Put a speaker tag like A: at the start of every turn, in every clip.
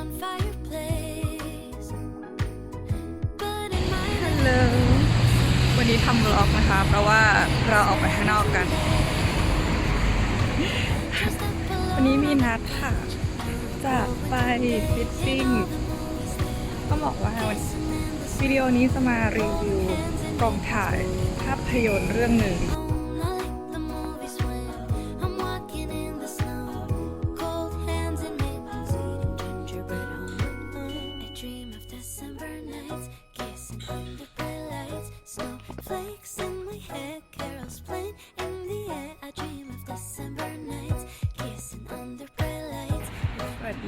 A: ฮัลโหลวันนี้ทำบล็อกนะคะ เพราะว่าเราออกไปข้างนอกกัน วันนี้มีนัดค่ะ จะไปฟิตติ้งต้องบอกว่าวิดีโอนี้จะมารีวิวกองถ่ายภาพยนตร์เรื่องหนึ่ง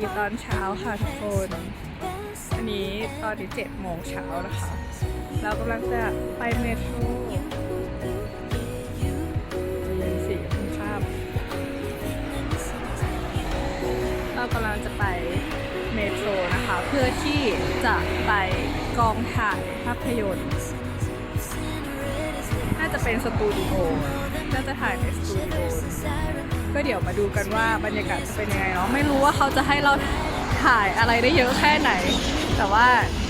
A: ีตอนเช้าค่ะทุกคน อันนี้ตอนนี้เจ็ดโมงเช้านะคะ เรากำลังจะไปเมโทรเป็นสี่โมงค่ำเรากำลังจะไปเมโทรนะคะ เพื่อที่จะไปกองถ่ายภาพยนตร์ น่าจะเป็นสตูดิโอ น่าจะถ่ายในสตูดิโอ ก็เดี๋ยวมาดูกันว่าบรรยากาศจะเป็นยังไงเนาะไม่รู้ว่าเขาจะให้เราถ่ายอะไรได้เยอะแค่ไหน แต่ว่า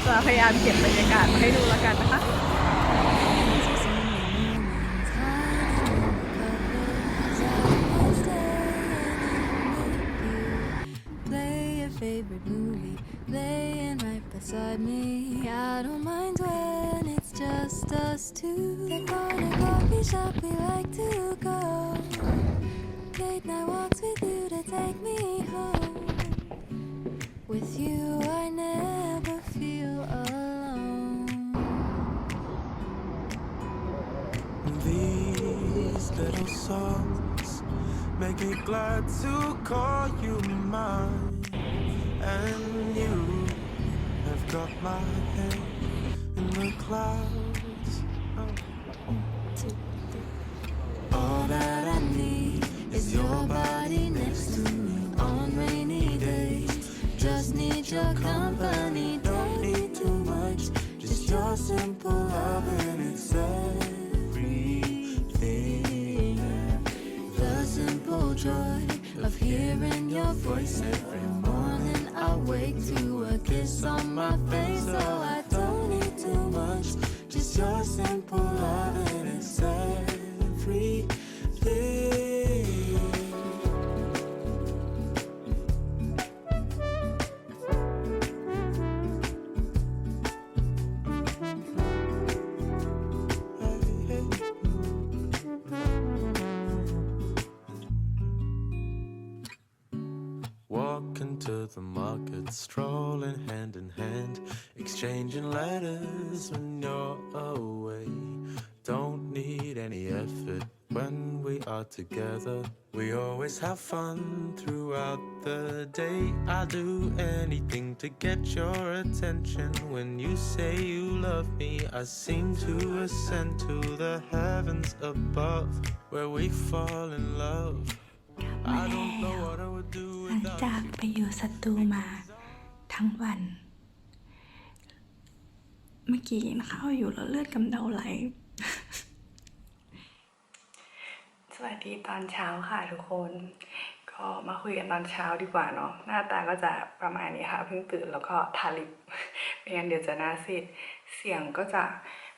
A: จะพยายามเก็บบรรยากาศมาให้ดูแล้วกันนะคะ
B: just us two. The corner coffee shop we like to go. Late night walks with you to take me home. With you, I never feel alone.
C: These little songs make me glad to call you mine. And you have got my head in the clouds. Oh. Your company, don't need too much. Just your simple love and it's everything. The simple joy of hearing your voice every morning. I wake to a kiss on my face, so I don't need too much. Just your simple to the market, strolling hand in hand, exchanging letters when you're away. Don't need any effort when we are together. We always have fun throughout the day. I'll do anything to get your attention. When you say you love me, I seem to ascend to the heavens above, where we fall in love.
D: อยู่สตูมาทั้งวัน เมื่อกี้กินข้าวอยู่แล้วเลือดกำเดาไหล สวัสดีตอนเช้าค่ะทุกคน ก็มาคุยกันตอนเช้าดีกว่าเนาะหน้าตาก็จะประมาณนี้ค่ะเพิ่งตื่นแล้วก็ทาลิปไม่งั้นเดี๋ยวจะหน้าซีดเสียงก็จะ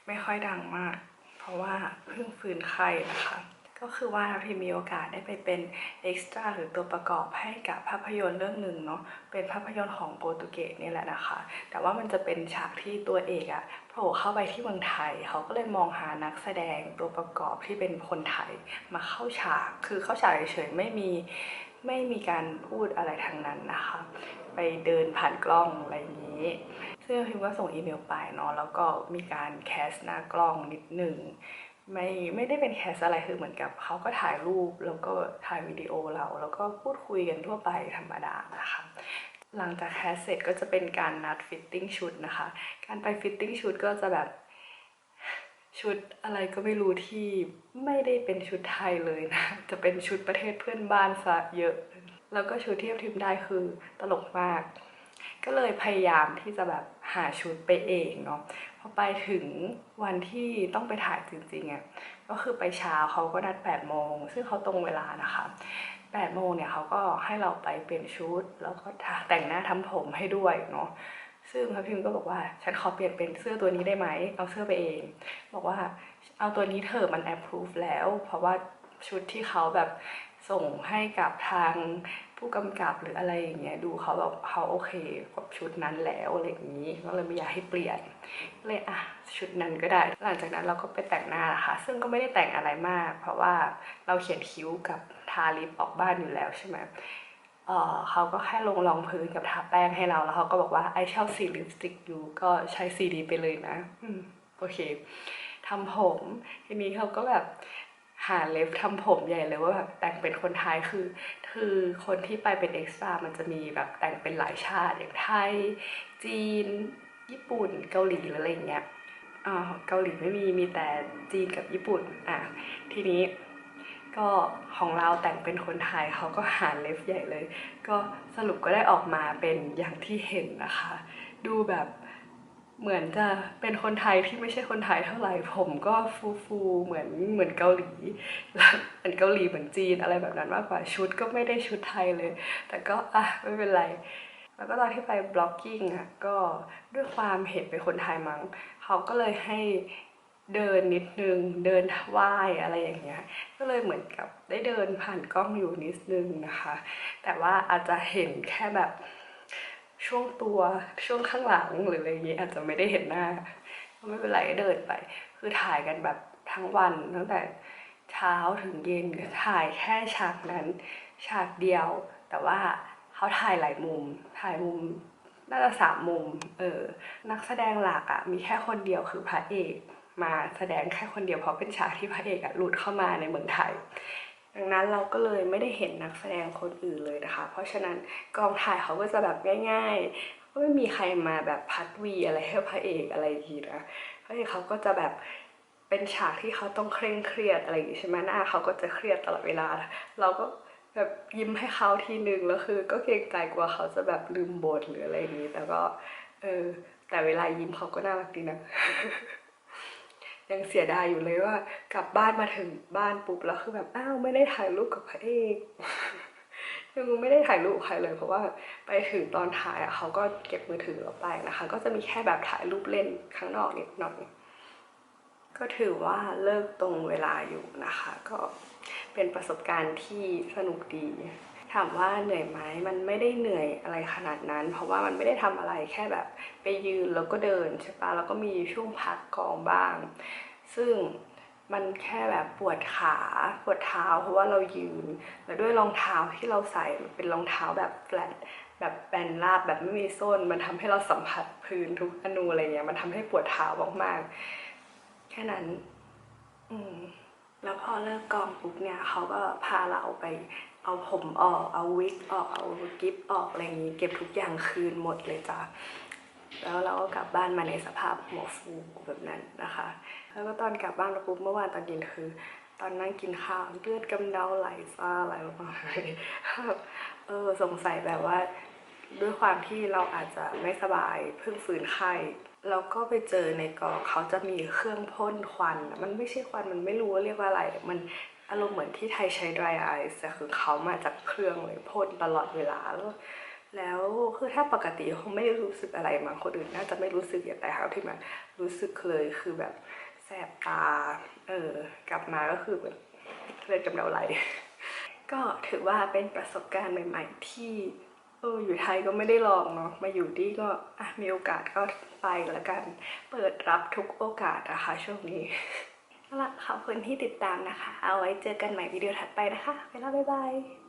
D: ไม่ค่อยดังมาก เพราะว่าเพิ่งฟื้นไข้นะคะ ก็คือว่าพี่มีโอกาสได้ไปเป็นเอ็กซ์ตร้าหรือตัวประกอบให้กับภาพยนตร์เรื่องหนึ่งเนาะเป็นภาพยนตร์ของโปรตุเกสนี่แหละนะคะ แต่ว่ามันจะเป็นฉากที่ตัวเอกอะโผล่เข้าไปที่เมืองไทย เขาก็เลยมองหานักแสดงตัวประกอบที่เป็นคนไทยมาเข้าฉากคือเข้าฉากเฉยๆไม่มีไม่มีการพูดอะไรทั้งนั้นนะคะ ไปเดินผ่านกล้องอะไรอย่างนี้ซึ่งพิมก็ส่งอีเมลไปเนาะแล้วก็มีการแคสหน้ากล้องนิดหนึ่ง ไม่ไม่ได้เป็นแคสอะไรคือเหมือนกับเขาก็ถ่ายรูปแล้วก็ถ่ายวิดีโอเราแล้วก็พูดคุยกันทั่วไปธรรมดานะคะหลังจากแคสเสร็จก็จะเป็นการนัดฟิตติ้งชุดนะคะ การไปฟิตติ้งชุดก็จะแบบชุดอะไรก็ไม่รู้ที่ไม่ได้เป็นชุดไทยเลยนะ จะเป็นชุดประเทศเพื่อนบ้านซะเยอะ แล้วก็ชุดที่ทิมได้คือตลกมาก ก็เลยพยายามที่จะแบบหาชุดไปเองเนาะ อไปถึงวันที่ต้องไปถ่ายจริงๆอะก็คือไปเช้าเขาก็นัด8โมงซึ่งเขาตรงเวลานะคะแ8โมงเนี่ยเขาก็ให้เราไปเปลี่ยนชุด แล้วก็ทาแต่งหน้าทำผมให้ด้วยเนาะซึ่งพระพิมก็บอกว่าฉันขอเปลี่ยนเป็นเสื้อตัวนี้ได้ไหมเอาเสื้อไปเอง บอกว่าเอาตัวนี้เถอะมัน approve แล้ว เพราะว่าชุดที่เขาแบบ ส่งให้กับทางผู้กำกับหรืออะไรอย่างเงี้ยดูเขาแบบเขาโอเคกับชุดนั้นแล้วอะไรอย่างนี้ก็เลยไม่อยากให้เปลี่ยนเลยอะชุดนั้นก็ได้ หลังจากนั้นเราก็ไปแต่งหน้าละคะ ซึ่งก็ไม่ได้แต่งอะไรมาก เพราะว่าเราเขียนคิ้วกับทาลิปออกบ้านอยู่แล้วใช่ไหมเออเขาก็แค่ลงรองพื้นกับทาแป้งให้เราแล้วเขาก็บอกว่าไอชอบสีลิปสติกอยู่ก็ใช้สีดีไปเลยนะโอเคทำผมทีนี้เขาก็แบบ หาเล็บทำผมใหญ่เลยว่าแบบแต่งเป็นคนไทยคือ คือคนที่ไปเป็นเอ็กซ์ตร้ามันจะมีแบบแต่งเป็นหลายชาติอย่างไทย จีน ญี่ปุ่น เกาหลีออะไรอย่างเงี้ยอ่าเกาหลีไม่มีมีแต่จีนกับญี่ปุ่นอะทีนี้ก็ของเราแต่งเป็นคนไทยเขาก็หาเล็บใหญ่เลย ก็สรุปก็ได้ออกมาเป็นอย่างที่เห็นนะคะ ดูแบบ เหมือนจะเป็นคนไทยที่ไม่ใช่คนไทยเท่าไหร่ ผมก็ฟูฟูเหมือนเหมือนเกาหลีเหมือนเกาหลีเหมือนจีนอะไรแบบนั้นมากกว่าชุดก็ไม่ได้ชุดไทยเลย แต่ก็อะไม่เป็นไรแล้วก็ตอนที่ไปบล็อกกิ้งอะก็ด้วยความเห็นเป็นคนไทยมั้งเขาก็เลยให้เดินนิดนึง เดินไหว้อะไรอย่างเงี้ย ก็เลยเหมือนกับได้เดินผ่านกล้องอยู่นิดนึงนะคะ แต่ว่าอาจจะเห็นแค่แบบ ช่วงตัวช่วงข้างหลังหรืออะไรอย่างเงี้ยอาจจะไม่ได้เห็นหน้าก็ไม่เป็นไรก็เดินไป คือถ่ายกันแบบทั้งวันตั้งแต่เช้าถึงเย็นถ่ายแค่ฉากนั้นฉากเดียว แต่ว่าเขาถ่ายหลายมุม ถ่ายมุมน่าจะสามมุม เออ นักแสดงหลักอะมีแค่คนเดียวคือพระเอก มาแสดงแค่คนเดียวเพราะเป็นฉากที่พระเอกอะหลุดเข้ามาในเมืองไทย ดังนั้นเราก็เลยไม่ได้เห็นนักแสดงคนอื่นเลยนะคะ เพราะฉะนั้นกองถ่ายเขาก็จะแบบง่ายๆก็ไม่มีใครมาแบบพัดวีอะไรให้พระเอกอะไรทีนะพระเอกเขาก็จะแบบเป็นฉากที่เขาต้องเคร่งเครียดอะไรอย่างงี้ใช่ไหมหน้าเขาก็จะเครียดตลอดเวลา เราก็แบบยิ้มให้เขาทีนึงแล้วคือ ก็เกรงใจกลัวเขาจะแบบลืมบทหรืออะไรอย่างนี้ แต่ก็เออแต่เวลายิ้มเขาก็น่ารักดีนะ ยังเสียดายอยู่เลยว่ากลับบ้านมาถึงบ้านปุ๊บแล้วคือแบบอ้าวไม่ได้ถ่ายรูปกับพระเอกยังไม่ได้ถ่ายรูปใครเลยเพราะว่าไปถึงตอนถ่ายอะเขาก็เก็บมือถือเราไปนะคะ ก็จะมีแค่แบบถ่ายรูปเล่นข้างนอกนิดหน่อยก็ถือว่าเลิกตรงเวลาอยู่นะคะ ก็เป็นประสบการณ์ที่สนุกดี ถามว่าเหนื่อยไหมมันไม่ได้เหนื่อยอะไรขนาดนั้น เพราะว่ามันไม่ได้ทำอะไรแค่แบบไปยืนแล้วก็เดินใช่ปะแล้วก็มีช่วงพักกองบ้าง ซึ่งมันแค่แบบปวดขาปวดเท้า เพราะว่าเรายืน แล้วด้วยรองเท้าที่เราใส่มันเป็นรองเท้าแบบแฟลตแบบแบนราบแบบไม่มีส้น มันทำให้เราสัมผัสพื้นทุกอนูอะไรเงี้ยมันทำให้ปวดเท้ามากๆแค่นั้น อืม แล้วพอเลิกกองปุ๊บเนี่ยเขาก็พาเราไปเอาผมออก เอาวิกออก เอากิฟออกอะไรอย่างนี้ เก็บทุกอย่างคืนหมดเลยจ้ะ แล้วเราก็กลับบ้านมาในสภาพหัวฟูแบบนั้นนะคะ แล้วก็ตอนกลับบ้านปุ๊บเมื่อวานตอนเย็นคือ ตอนนั่งกินข้าวเลือดกำเดาไหลซ่าอะไรประมาณนี้เออสงสัยแบบว่า ด้วยความที่เราอาจจะไม่สบายเพิ่งฝืนไข้ แล้วก็ไปเจอในกองเขาจะมีเครื่องพ่นควัน มันไม่ใช่ควันมันไม่รู้ว่าเรียกว่าอะไร มันอารมณ์เหมือนที่ไทยใช้ dry ice แต่คือเขามาจากเครื่องเลยพ่นตลอดเวลาแล้วแล้วคือถ้าปกติคงไม่ได้รู้สึกอะไรมาคนอื่นน่าจะไม่รู้สึกอย่างแต่เขาที่มารู้สึกเลยคือแบบแสบตาเออกลับมาก็คือแบบเลือดกำเดาไหลก็ถือว่าเป็นประสบการณ์ใหม่ ๆ ที่ อออยู่ไทยก็ไม่ได้ลองเนาะมาอยู่ที่ก็มีโอกาสก็ไปละกัน เปิดรับทุกโอกาสนะคะช่วงนี้ละขอบคุณที่ติดตามนะคะ เอาไว้เจอกันใหม่วิดีโอถัดไปนะคะไปแล้วบ๊ายบาย